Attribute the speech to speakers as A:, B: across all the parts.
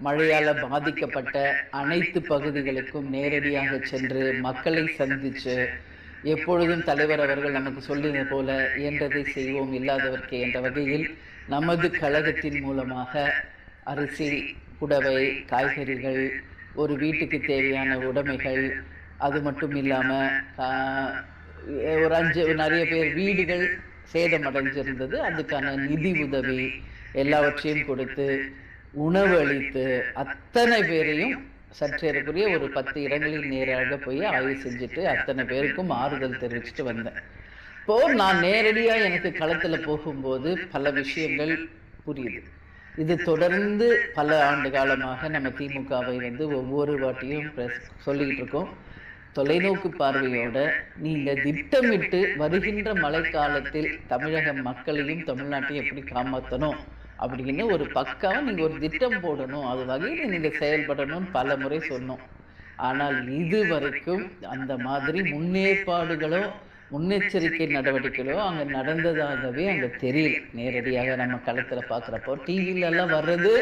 A: மழையால் பாதிக்கப்பட்ட அனைத்து பகுதிகளுக்கும் நேரடியாக சென்று மக்களை சந்தித்து எப்பொழுதும் தலைவர் அவர்கள் நமக்கு சொல்லியது போல இயன்றதை செய்வோம் இல்லாதவர்க்கு என்ற வகையில் நமது கழகத்தின் மூலமாக அரிசி புடவை காய்கறிகள் ஒரு வீட்டுக்கு தேவையான உடைமைகள் அது மட்டும் இல்லாமல் ஒரு அஞ்சு நிறைய பேர் வீடுகள் சேதமடைஞ்சிருந்தது. அதுக்கான நிதி உதவி எல்லாவற்றையும் கொடுத்து உணவு அளித்து அத்தனை பேரையும் சற்றேறக்குரிய ஒரு பத்து இடங்களில் நேராக போய் ஆய்வு செஞ்சுட்டு அத்தனை பேருக்கும் ஆறுதல் தெரிவிச்சுட்டு வந்தேன். இப்போ நான் நேரடியா எனக்கு களத்துல போகும்போது பல விஷயங்கள் புரியுது. இது தொடர்ந்து பல ஆண்டு காலமாக நம்ம திமுகவை வந்து ஒவ்வொரு வாட்டியும் சொல்லிக்கிட்டு இருக்கோம். தொலைநோக்கு பார்வையோட நீங்க திட்டமிட்டு வருகின்ற மழைக்காலத்தில் தமிழக மக்களையும் தமிழ்நாட்டையும் எப்படி காப்பாற்றணும் அப்படின்னு ஒரு பக்காவா நீங்கள் ஒரு திட்டம் போடணும். அது வகையில் நீங்கள் செயல்படணும்னு பல முறை சொன்னோம். ஆனால் இது வரைக்கும் அந்த மாதிரி முன்னேற்பாடுகளோ முன்னெச்சரிக்கை நடவடிக்கைகளோ அங்கே நடந்ததாகவே அங்கே தெரியல. நேரடியாக நம்ம களத்தில் பார்க்குறப்போ டிவிலெல்லாம் வர்றது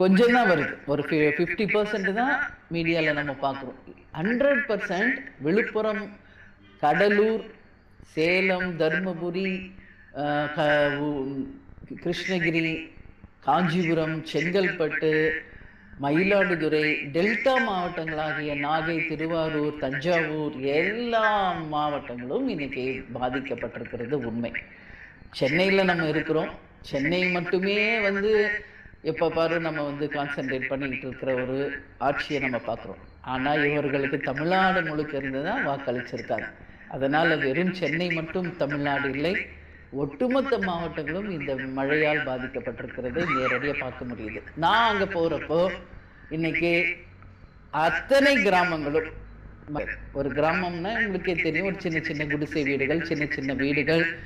A: கொஞ்சம் தான் வருது. ஒரு ஃபிஃப்டி பர்சன்ட் தான் மீடியாவில் நம்ம பார்க்குறோம் hundred percent Viluppuram Cuddalore Salem Dharmapuri Krishnagiri Kanchipuram Chengalpattu Mayiladuthurai delta மாவட்டங்களாகிய Nagai Thiruvarur Thanjavur எல்லா மாவட்டங்களும் இன்னைக்கு பாதிக்கப்பட்டிருக்கிறது உண்மை. சென்னையில் நம்ம இருக்கிறோம். சென்னை மட்டுமே வந்து எப்போ பாரு நம்ம வந்து கான்சென்ட்ரேட் பண்ணிக்கிட்டு இருக்கிற ஒரு ஆட்சியை நம்ம பார்க்குறோம். ஆனால் இவர்களுக்கு தமிழ்நாடு முழுக்க இருந்து தான் வாக்களிச்சிருக்காங்க. அதனால் வெறும் சென்னை மட்டும் தமிழ்நாடு இல்லை. ஒட்டுமொத்த மாவட்டங்களும் இந்த மழையால் பாதிக்கப்பட்டிருக்கிறதை நேரடியாக பார்க்க முடியுது. நான் அங்கே போகிறப்போ இன்னைக்கு அத்தனை கிராமங்களும் ஒரு கிராமம்னா உங்களுக்கே தெரியும். ஒரு சின்ன சின்ன குடிசை வீடுகள் சின்ன சின்ன வீடுகள்